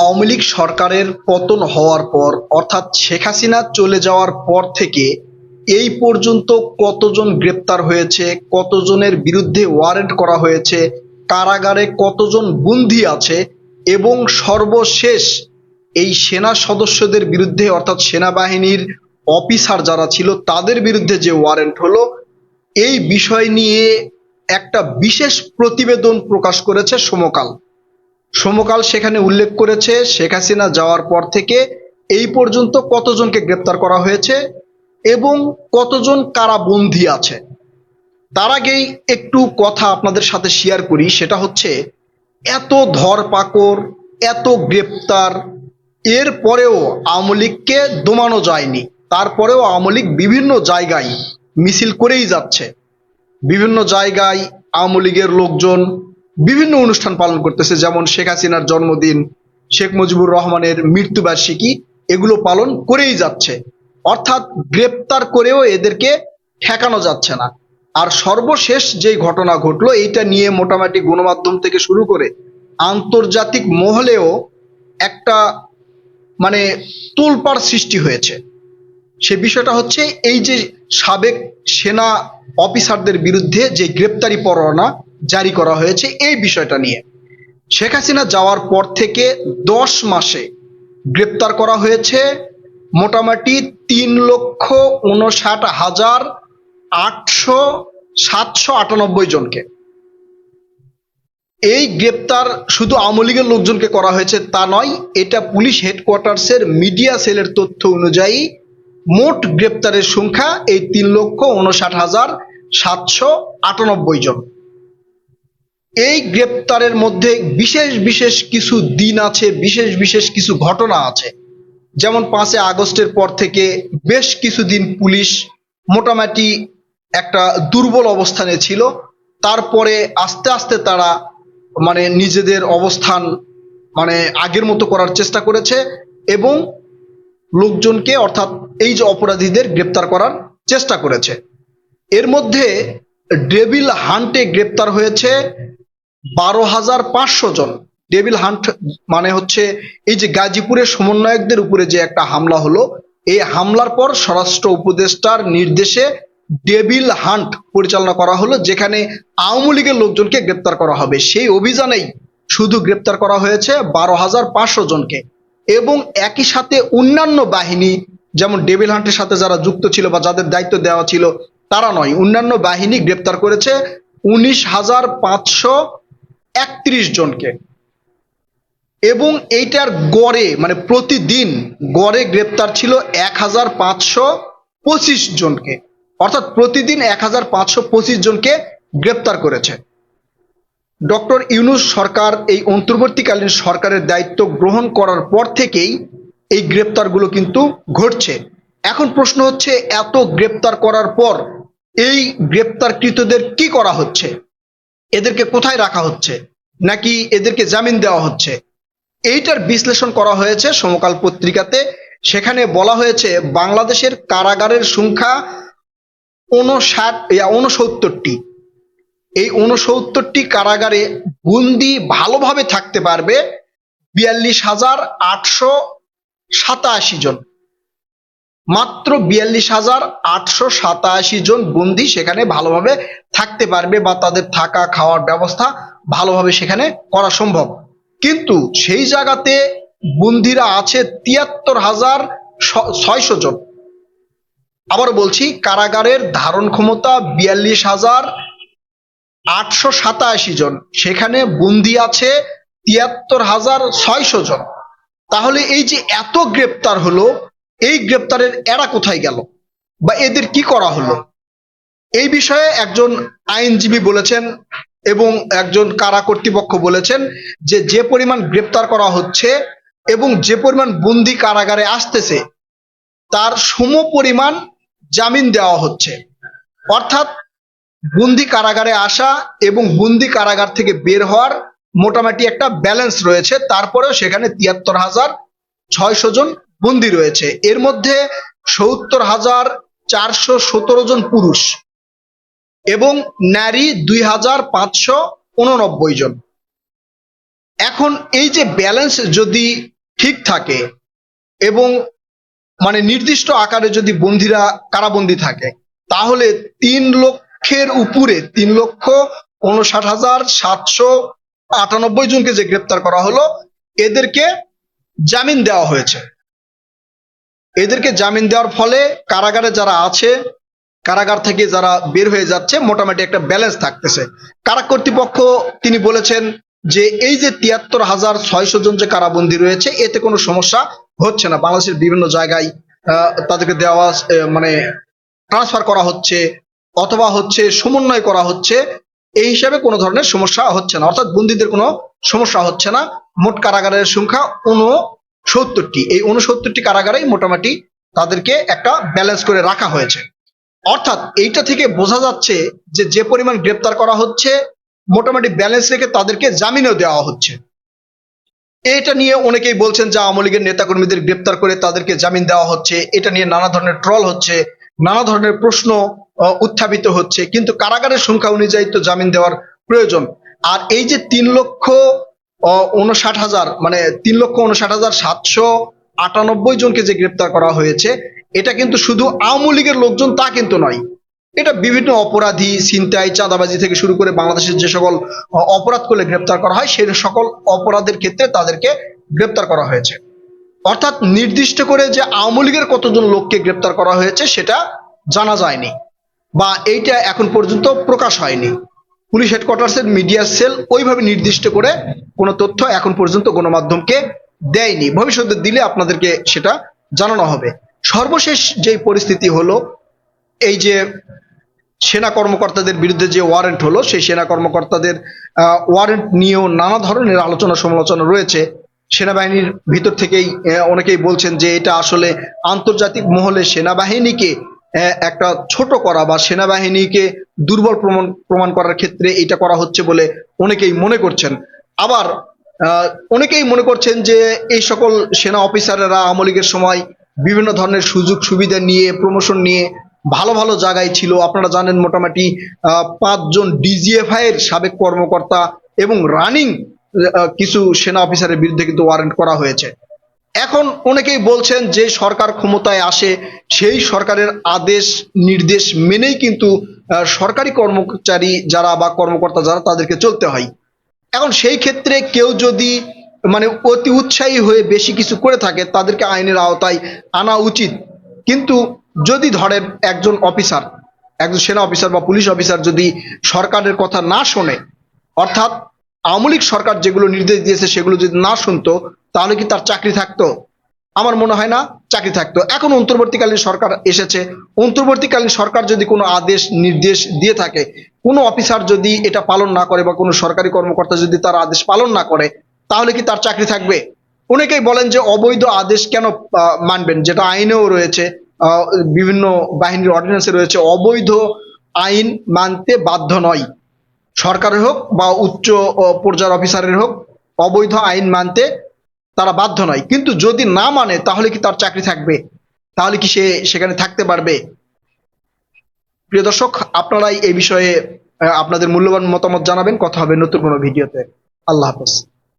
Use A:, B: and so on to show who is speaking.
A: আওয়ামী লীগ সরকারের পতন হওয়ার পর, অর্থাৎ শেখ হাসিনা চলে যাওয়ার পর থেকে এই পর্যন্ত কতজন গ্রেপ্তার হয়েছে, কতজনের বিরুদ্ধে ওয়ারেন্ট করা হয়েছে, কারাগারে কতজন বন্দী আছে এবং সর্বশেষ এই সেনা সদস্যদের বিরুদ্ধে, অর্থাৎ সেনাবাহিনীর অফিসার যারা ছিল তাদের বিরুদ্ধে যে ওয়ারেন্ট হলো, এই বিষয় নিয়ে একটা বিশেষ প্রতিবেদন প্রকাশ করেছে সমকাল। সমকাল সেখানে উল্লেখ করেছে, শেখ হাসিনা যাওয়ার পর থেকে এই পর্যন্ত কতজনকে গ্রেপ্তার করা হয়েছে এবং কতজন কারাবন্দী আছে। তার আগেই একটু কথা আপনাদের সাথে শেয়ার করি, সেটা হচ্ছে এত ধরপাকড়, এত গ্রেপ্তার, এর পরেও আওয়ামী লীগকে দমানো যায়নি, তারপরেও আওয়ামী লীগ বিভিন্ন জায়গায় মিছিল করেই যাচ্ছে। বিভিন্ন জায়গায় আওয়ামী লীগের লোকজন বিভিন্ন অনুষ্ঠান পালন করতেছে, যেমন শেখ হাসিনার জন্মদিন, শেখ মুজিবুর রহমানের মৃত্যুবার্ষিকী এগুলো পালন করেই যাচ্ছে। অর্থাৎ গ্রেপ্তার করেও এদেরকে ঠেকানো যাচ্ছে না। আর সর্বশেষ যে ঘটনা ঘটলো, এইটা নিয়ে মোটামুটি গণমাধ্যম থেকে শুরু করে আন্তর্জাতিক মহলেও একটা মানে তোলপাড় সৃষ্টি হয়েছে। সে বিষয়টা হচ্ছে, এই যে সাবেক সেনা অফিসারদের বিরুদ্ধে যে গ্রেপ্তারি পরোয়ানা জারি করা হয়েছে এই বিষয়টা নিয়ে। শেখ হাসিনা যাওয়ার পর থেকে দশ মাসে গ্রেপ্তার করা হয়েছে। মোটামুটি তিন লক্ষ উনষাট হাজার আটশো সাতশো আটানব্বই জনকে। এই গ্রেপ্তার শুধু আওয়ামী লীগের লোকজনকে করা হয়েছে তা নয়, এটা পুলিশ হেডকোয়ার্টার্সের মিডিয়া সেলের তথ্য অনুযায়ী মোট গ্রেপ্তারের সংখ্যা এই তিন লক্ষ উনষাট হাজার সাতশো আটানব্বই জন। এই গ্রেপ্তারের মধ্যে বিশেষ বিশেষ কিছু দিন আছে, বিশেষ বিশেষ কিছু ঘটনা আছে। যেমন পাঁচে আগস্টের পর থেকে বেশ কিছুদিন পুলিশ মোটামুটি একটা দুর্বল অবস্থানে ছিল। তারপরে আস্তে আস্তে তারা মানে নিজেদের অবস্থান মানে আগের মতো করার চেষ্টা করেছে এবং লোকজনকে অর্থাৎ এই যে অপরাধীদের গ্রেপ্তার করার চেষ্টা করেছে। এর মধ্যে ডেভিল হান্টে গ্রেপ্তার হয়েছে বারো হাজার পাঁচশো জন। ডেভিল হান্ট মানে হচ্ছে এই যে গাজীপুরের সমন্বয়কদের উপরে যে একটা হামলা হলো, এই হামলার পর স্বরাষ্ট্র উপদেষ্টার নির্দেশে ডেভিল হান্ট পরিচালনা করা হলো, যেখানে আওয়ামী লীগের লোকজনকে গ্রেপ্তার করা হবে। সেই অভিযানেই শুধু গ্রেপ্তার করা হয়েছে বারো হাজার পাঁচশো জনকে। এবং একই সাথে অন্যান্য বাহিনী, যেমন ডেভিল হান্টের সাথে যারা যুক্ত ছিল বা যাদের দায়িত্ব দেওয়া ছিল, তারা নয়, অন্যান্য বাহিনী গ্রেপ্তার করেছে উনিশ হাজার পাঁচশো একত্রিশ জনকে। এবং এইটার গড়ে মানে প্রতিদিন গড়ে গ্রেপ্তার ছিল এক হাজার পাঁচশো পঁচিশ জনকে। অর্থাৎ প্রতিদিন এক হাজার পাঁচশো পঁচিশ জনকে গ্রেপ্তার করেছে। ডক্টর ইউনুস সরকার এই অন্তর্বর্তীকালীন সরকারের দায়িত্ব গ্রহণ করার পর থেকেই এই গ্রেপ্তারগুলো কিন্তু ঘটছে। এখন প্রশ্ন হচ্ছে, এত গ্রেপ্তার করার পর এই গ্রেপ্তারকৃতদের কি করা হচ্ছে? এদেরকে কোথায় রাখা হচ্ছে? নাকি এদেরকে জামিন দেওয়া হচ্ছে? এইটার বিশ্লেষণ করা হয়েছে সমকাল পত্রিকাতে। সেখানে বলা হয়েছে বাংলাদেশের কারাগারের সংখ্যা উনষাট উনসত্তরটি এই উনসত্তরটি কারাগারে বন্দি ভালোভাবে থাকতে পারবে বিয়াল্লিশ হাজার আটশো সাতাশি জন। মাত্র বিয়াল্লিশ হাজার আটশো সাতাশি জন বন্দি সেখানে ভালোভাবে থাকতে পারবে বা তাদের থাকা, খাওয়ার ব্যবস্থা ভালোভাবে সেখানে করা সম্ভব। কিন্তু সেই জায়গাতে বন্দিরা আছে তিয়াত্তর হাজার ছয়শো জন। আবার বলছি, কারাগারের ধারণ ক্ষমতা বিয়াল্লিশ হাজার আটশো সাতাশি জন। সেখানে বন্দি আছে তিয়াত্তর হাজার ছয়শো জন। তাহলে এই যে এত গ্রেপ্তার হলো এই গ্রেপ্তারের এরা কোথায় গেল? বা এদের কি করা হলো? এই বিষয়ে একজন আইনজীবী বলেছেন এবং একজন কারা কর্তৃপক্ষ বলেছেন যে যে পরিমাণ গ্রেপ্তার করা হচ্ছে এবং যে পরিমাণ বন্দি কারাগারে আসতেছে, তার সম পরিমাণ জামিন দেওয়া হচ্ছে। অর্থাৎ বন্দি কারাগারে আসা এবং বন্দি কারাগার থেকে বের হওয়ার মোটামুটি একটা ব্যালেন্স রয়েছে। তারপরেও সেখানে তিয়াত্তর হাজার ছয়শো জন বন্দি রয়েছে। এর মধ্যে সত্তর হাজার চারশো সতেরো জন পুরুষ এবং নারী দুই হাজার পাঁচশো উননব্বই জন। এখন এই যে ব্যালেন্স যদি ঠিক থাকে এবং মানে নির্দিষ্ট আকারে যদি বন্দিরা, কারাবন্দি থাকে, তাহলে তিন লক্ষের উপরে, তিন লক্ষ উনষাট হাজার সাতশো আটানব্বই জনকে যে গ্রেপ্তার করা হলো, এদেরকে জামিন দেওয়া হয়েছে। এদেরকে জামিন দেওয়ার ফলে কারাগারে যারা আছে, কারাগার থেকে যারা বের হয়ে যাচ্ছে, মোটামুটি একটা ব্যালেন্স থাকতেছে। কারা কর্তৃপক্ষ, তিনি বলেছেন যে এই যে তিয়াত্তর হাজার ছয়শো জন যে কারাবন্দী রয়েছে, এতে কোনো সমস্যা হচ্ছে না। বাংলাদেশের বিভিন্ন জায়গায় তাদেরকে দেওয়া মানে ট্রান্সফার করা হচ্ছে, অথবা হচ্ছে সমন্বয় করা হচ্ছে, এই হিসাবে কোনো ধরনের সমস্যা হচ্ছে না। অর্থাৎ বন্দীদের কোনো সমস্যা হচ্ছে না। মোট কারাগারের সংখ্যা উনসত্তরটি এই উনসত্তরটি কারাগারেই মোটামুটি তাদেরকে একটা ব্যালেন্স করে রাখা হয়েছে। অর্থাৎ এইটা থেকে বোঝা যাচ্ছে যে যে পরিমাণ গ্রেপ্তার করা হচ্ছে, মোটামুটি ব্যালেন্স রেখে তাদেরকে জামিনও দেওয়া হচ্ছে। এটা নিয়ে অনেকেই বলছেন যে আওয়ামী লীগের নেতাকর্মীদের গ্রেপ্তার করে তাদেরকে জামিন দেওয়া হচ্ছে। এটা নিয়ে নানা ধরনের ট্রল হচ্ছে, নানা ধরনের প্রশ্ন উত্থাপিত হচ্ছে। কিন্তু কারাগারের সংখ্যা অনুযায়ী তো জামিন দেওয়ার প্রয়োজন। আর এই যে তিন লক্ষ উনষাট হাজার মানে তিন লক্ষ উনষাট হাজার সাতশো আটানব্বই জনকে যে গ্রেপ্তার করা হয়েছে, এটা কিন্তু শুধু আওয়ামী লীগের লোকজন তা কিন্তু নয়। এটা বিভিন্ন অপরাধী, ছিনতাই, চাঁদাবাজি থেকে শুরু করে বাংলাদেশের যে সকল অপরাধ করলে গ্রেপ্তার করা হয়, সেই সকল অপরাধের ক্ষেত্রে তাদেরকে গ্রেপ্তার করা হয়েছে। অর্থাৎ নির্দিষ্ট করে যে আওয়ামী লীগের কতজন লোককে গ্রেপ্তার করা হয়েছে, সেটা জানা যায়নি বা এইটা এখন পর্যন্ত প্রকাশ হয়নি। পুলিশ হেডকোয়ার্টার্সের মিডিয়া সেল ওইভাবে নির্দিষ্ট করে কোনো তথ্য এখন পর্যন্ত গণমাধ্যমকে দেয়নি। ভবিষ্যতে দিলে আপনাদেরকে সেটা জানানো হবে। সর্বশেষ যেই পরিস্থিতি হলো, এই যে সেনা কর্মকর্তাদের বিরুদ্ধে যে ওয়ারেন্ট হলো, সেই সেনা কর্মকর্তাদের ওয়ারেন্ট নিয়েও নানা ধরনের আলোচনা সমালোচনা রয়েছে। সেনাবাহিনীর ভিতর থেকেই অনেকেই বলছেন যে এটা আসলে আন্তর্জাতিক মহলে সেনাবাহিনীকে একটা ছোট করা বা সেনাবাহিনীকে দুর্বল প্রমাণ প্রমাণ করার ক্ষেত্রে এটা করা হচ্ছে বলে অনেকেই মনে করছেন। আবার অনেকেই মনে করছেন যে এই সকল সেনা অফিসারেরা আওয়ামী লীগের সময় বিভিন্ন ধরনের সুযোগ সুবিধা নিয়ে প্রমোশন নিয়ে ভালো ভালো জায়গায় ছিল। আপনারা জানেন মোটামুটি পাঁচজন ডিজিএফআই এর সাবেক কর্মকর্তা এবং রানিং কিছু সেনা অফিসারের বিরুদ্ধে কিন্তু ওয়ারেন্ট করা হয়েছে। এখন অনেকেই বলছেন যে সরকার ক্ষমতায় আসে, সেই সরকারের আদেশ, নির্দেশ মেনেই কিন্তু সরকারি কর্মচারী যারা বা কর্মকর্তা যারা তাদেরকে চলতে হয়। এখন সেই ক্ষেত্রে কেউ যদি মানে অতি উৎসাহী হয়ে বেশি কিছু করে থাকে, তাদেরকে আইনের আওতায় আনা উচিত। কিন্তু যদি ধরেন একজন অফিসার, একজন সেনা অফিসার বা পুলিশ অফিসার যদি সরকারের কথা না শোনে, অর্থাৎ আওয়ামী লীগ সরকার যেগুলো নির্দেশ দিয়েছে সেগুলো যদি না শুনতো, তাহলে কি তার চাকরি থাকতো? আমার মনে হয় না, চাকরি থাকতো। এখন অন্তর্বর্তীকালীন সরকার এসেছে। অন্তর্বর্তীকালীন সরকার যদি কোনো আদেশ, নির্দেশ দিয়ে থাকে, কোনো অফিসার যদি এটা পালন না করে বা কোনো সরকারি কর্মকর্তা যদি তার আদেশ পালন না করে, তাহলে কি তার চাকরি থাকবে? অনেকেই বলেন যে অবৈধ আদেশ কেন মানবেন? যেটা আইনেও রয়েছে বিভিন্ন বাহিনীর অর্ডিন্যান্সে রয়েছে, অবৈধ আইন মানতে বাধ্য নয়। সরকারের হোক বা উচ্চ পর্যায়ের অফিসারের হোক, অবৈধ আইন মানতে তারা বাধ্য নয়। কিন্তু যদি না মানে তাহলে কি তার চাকরি থাকবে? তাহলে কি সে সেখানে থাকতে পারবে? প্রিয় দর্শক, আপনারাই এই বিষয়ে আপনাদের মূল্যবান মতামত জানাবেন। কথা হবে নতুন কোনো ভিডিওতে। আল্লাহ হাফেজ।